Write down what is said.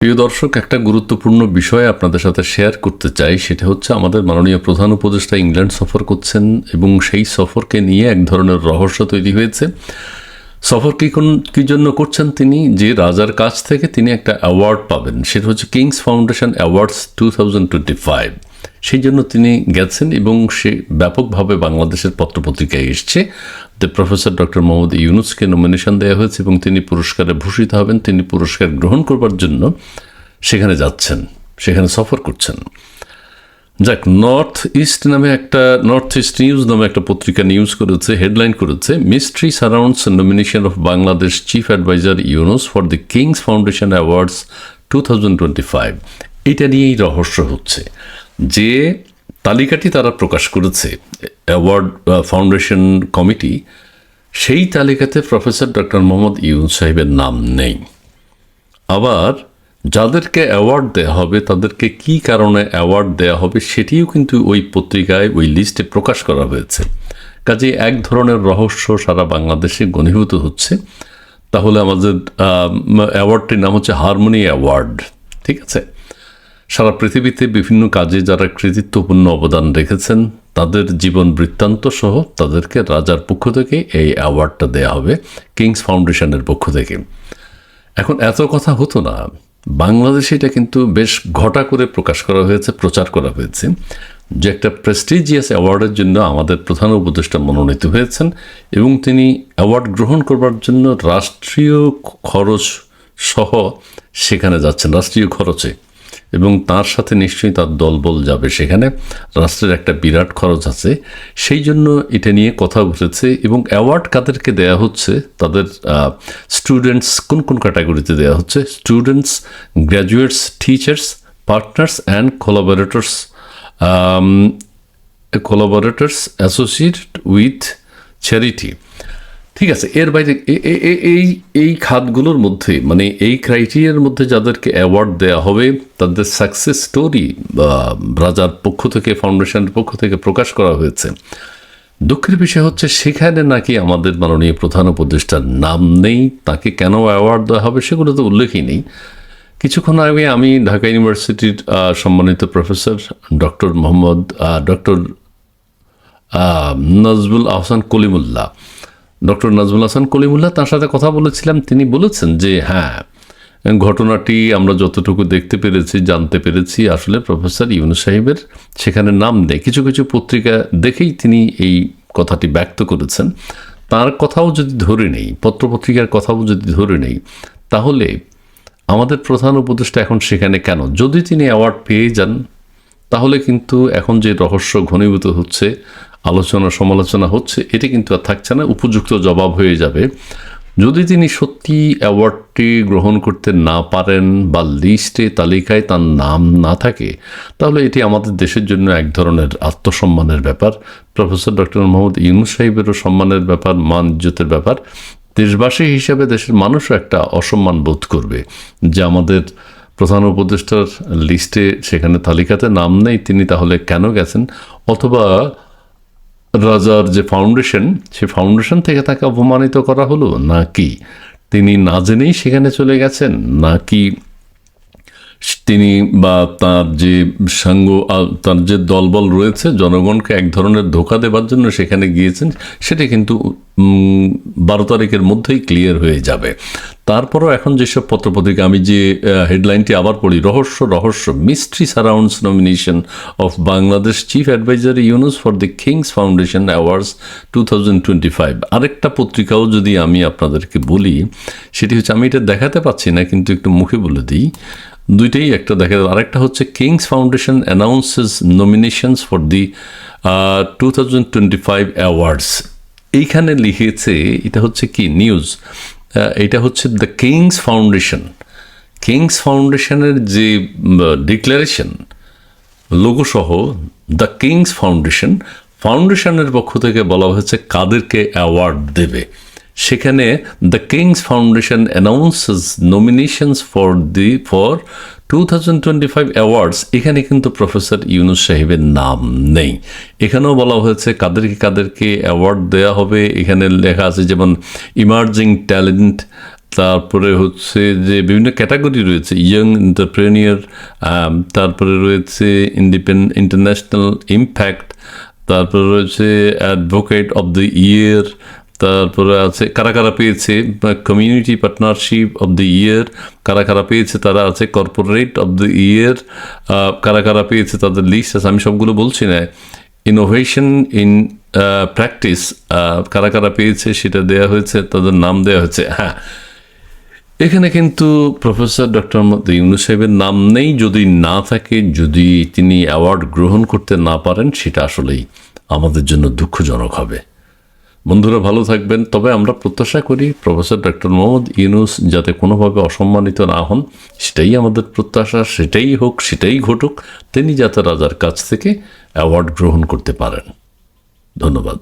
প্রিয় দর্শক, একটা গুরুত্বপূর্ণ বিষয় আপনাদের সাথে শেয়ার করতে চাই। সেটা হচ্ছে আমাদের মাননীয় প্রধান উপদেষ্টা ইংল্যান্ড সফর করছেন এবং সেই সফরকে নিয়ে এক ধরনের রহস্য তৈরি হয়েছে। সফর কি কোন- কী জন্য করছেন তিনি? যে রাজার কাছ থেকে তিনি একটা অ্যাওয়ার্ড পাবেন। সেটা হচ্ছে King's Foundation awards two thousand twenty five সেই জন্য তিনি গেছেন এবং সে ব্যাপকভাবে বাংলাদেশের পত্রপত্রিকায় এসছে। যে প্রফেসর ডক্টর মোহাম্মদ ইউনুসকে নমিনেশন দেওয়া হয়েছে এবং তিনি পুরস্কারে ভূষিত হবেন। তিনি পুরস্কার গ্রহণ করবার জন্য সেখানে যাচ্ছেন, সেখানে সফর করছেন। যাক নর্থ ইস্ট নামে একটা নর্থ ইস্ট নিউজ নামে একটা পত্রিকা নিউজ করেছে হেডলাইন করেছে mystery surrounds nomination of Bangladesh chief adviser Yunus for the King's Foundation awards two thousand twenty five এটা নিয়েই রহস্য হচ্ছে। যে তালিকাটি তারা প্রকাশ করেছে, অ্যাওয়ার্ড ফাউন্ডেশন কমিটি, সেই তালিকাতে প্রফেসর ডক্টর মোহাম্মদ ইউনুস সাহেবের নাম নেই। আবার যাদেরকে অ্যাওয়ার্ড দেওয়া হবে, তাদেরকে কি কারণে অ্যাওয়ার্ড দেওয়া হবে সেটিও কিন্তু ওই পত্রিকায়, ওই লিস্টে প্রকাশ করা হয়েছে। কাজে এক ধরনের রহস্য সারা বাংলাদেশে ঘনীভূত হচ্ছে। তাহলে আমাদের অ্যাওয়ার্ডটির নাম হচ্ছে হারমোনি অ্যাওয়ার্ড, ঠিক আছে? সারা পৃথিবীতে বিভিন্ন কাজে যারা কৃতিত্বপূর্ণ অবদান রেখেছেন, তাদের জীবন বৃত্তান্ত সহ তাদেরকে রাজার পক্ষ থেকে এই অ্যাওয়ার্ডটা দেওয়া হবে কিংস ফাউন্ডেশনের পক্ষ থেকে। এখন এত কথা হতো না। বাংলাদেশে এটা কিন্তু বেশ ঘটা করে প্রকাশ করা হয়েছে, প্রচার করা হয়েছে। যে একটা প্রেস্টিজিয়াস অ্যাওয়ার্ডের জন্য আমাদের প্রধান উপদেষ্টা মনোনীত হয়েছেন এবং তিনি অ্যাওয়ার্ড গ্রহণ করবার জন্য রাষ্ট্রীয় খরচ সহ সেখানে যাচ্ছেন, রাষ্ট্রীয় খরচে। এবং তার সাথে নিশ্চয়ই তার দলবল যাবে সেখানে। রাষ্ট্রের একটা বিরাট খরচ আছে। সেই জন্য এটা নিয়ে কথা উঠেছে এবং অ্যাওয়ার্ড কাদেরকে দেয়া হচ্ছে, তাদের স্টুডেন্টস কোন কোন ক্যাটাগরিতে দেওয়া হচ্ছে? Students graduates teachers partners and collaborators collaborators associated with charity ঠিক আছে, এর বাইরে এই এই খাতগুলোর মধ্যে মানে এই ক্রাইটেরিয়ার মধ্যে যাদেরকে অ্যাওয়ার্ড দেওয়া হবে, তাদের সাকসেস স্টোরি রাজার পক্ষ থেকে ফাউন্ডেশনের পক্ষ থেকে প্রকাশ করা হয়েছে। দুঃখের বিষয় হচ্ছে, সেখানে নাকি আমাদের মাননীয় প্রধান উপদেষ্টার নাম নেই, তাকে কেন অ্যাওয়ার্ড দেওয়া হবে সেগুলো তো উল্লেখই নেই। কিছুক্ষণ আগে আমি ঢাকা ইউনিভার্সিটির সম্মানিত professor doctor Mohammad doctor Nazbul Ahsan Kalimullah doctor Nazmul Hasan Kalimullah তার সাথে কথা বলেছিলাম। তিনি বলেছেন যে হ্যাঁ ঘটনাটি আমরা যতটুকু দেখতে পেরেছি, জানতে পেরেছি, আসলে প্রফেসর ইউনু সাহেবের সেখানে নাম নেই। কিছু কিছু পত্রিকা দেখেই তিনি এই কথাটি ব্যক্ত করেছেন। তার কথাও যদি ধরে নেই, পত্রপত্রিকার কথাও যদি ধরে নেই, তাহলে আমাদের প্রধান উপদেষ্টা এখন সেখানে কেন? যদি তিনি অ্যাওয়ার্ড পেয়ে যান, তাহলে কিন্তু এখন যে রহস্য ঘনীভূত হচ্ছে আলোচনা, সমালোচনা হচ্ছে, এটি কিন্তু আর থাকছে না, উপযুক্ত জবাব হয়ে যাবে। যদি তিনি সত্যি অ্যাওয়ার্ডটি গ্রহণ করতে না পারেন বা লিস্টে তালিকায় তার নাম না থাকে, তাহলে এটি আমাদের দেশের জন্য এক ধরনের আত্মসম্মানের ব্যাপার। প্রফেসর ডক্টর মোহাম্মদ ইউনুস সাহেবেরও সম্মানের ব্যাপার, মান ইজ্জতের ব্যাপার। দেশবাসী হিসেবে দেশের মানুষও একটা অসম্মান বোধ করবে যে আমাদের প্রধান উপদেষ্টার লিস্টে সেখানে তালিকাতে নাম নেই, তিনি তাহলে কেন গেছেন? অথবা রাজার যে ফাউন্ডেশন সে ফাউন্ডেশন থেকে তাকে অপমানিত করা হলো? নাকি তিনি না জেনেই সেখানে চলে গেছেন? নাকি তিনি বা তার যে সাঙ্গ তার যে দলবল রয়েছে, জনগণকে এক ধরনের ধোকা দেবার জন্য সেখানে গিয়েছেন, সেটা কিন্তু বারো তারিখের মধ্যেই ক্লিয়ার হয়ে যাবে। তারপরও এখন যেসব পত্রপত্রিকা, আমি যে হেডলাইনটি আবার পড়ি, রহস্য রহস্য mystery surrounds nomination of Bangladesh chief adviser Yunus for the King's Foundation awards two thousand twenty five আরেকটা পত্রিকাও যদি আমি আপনাদেরকে বলি, সেটি হচ্ছে, আমি এটা দেখাতে পাচ্ছি না, কিন্তু একটু মুখে বলে দিই। দুইটাই একটা দেখা যায় আরেকটা হচ্ছে King's Foundation announces nominations for the two thousand twenty five awards এইখানে লিখেছে, এটা হচ্ছে কি নিউজ এটা হচ্ছে দ্য কিংস ফাউন্ডেশন কিংস ফাউন্ডেশনের যে ডিক্লারেশন লোগো সহ দ্য কিংস ফাউন্ডেশন ফাউন্ডেশনের পক্ষ থেকে বলা হয়েছে কাদেরকে অ্যাওয়ার্ড দেবে। সেখানে the King's Foundation announces nominations for the for two thousand twenty five awards এখানে কিন্তু প্রফেসর ইউনুস সাহেবের নাম নেই। এখানেও বলা হয়েছে কাদেরকে কাদেরকে অ্যাওয়ার্ড দেওয়া হবে। এখানে লেখা আছে যেমন ইমার্জিং ট্যালেন্ট তারপরে হচ্ছে যে বিভিন্ন ক্যাটাগরি রয়েছে ইয়ং এন্টারপ্রেনিয়র তারপরে রয়েছে ইন্ডিপেন্ড ইন্টারন্যাশনাল ইম্প্যাক্ট তারপরে রয়েছে অ্যাডভোকেট অব দ্য ইয়ার তারপরে আছে, কারা কারা পেয়েছে? Community partnership of the year কারা কারা পেয়েছে? তারা আছে কর্পোরেট অব দ্য ইয়ার কারা কারা পেয়েছে তাদের লিস্ট আছে আমি সবগুলো বলছি না। ইনোভেশন ইন প্র্যাকটিস কারা কারা পেয়েছে সেটা দেয়া হয়েছে, তাদের নাম দেওয়া হয়েছে। হ্যাঁ। এখানে কিন্তু প্রফেসর ডক্টর ইউনুস সাহেবের নাম নেই, যদি না থাকে, যদি তিনি অ্যাওয়ার্ড গ্রহণ করতে না পারেন, সেটা আসলেই আমাদের জন্য দুঃখজনক হবে। বন্ধুরা ভালো থাকবেন। তবে আমরা প্রত্যাশা করি প্রফেসর ডক্টর মোহাম্মদ ইউনুস যাতে কোনোভাবে অসম্মানিত না হন, সেটাই আমাদের প্রত্যাশা, সেটাই হোক, সেটাই ঘটুক, তিনি যাতে রাজার কাছ থেকে অ্যাওয়ার্ড গ্রহণ করতে পারেন। ধন্যবাদ।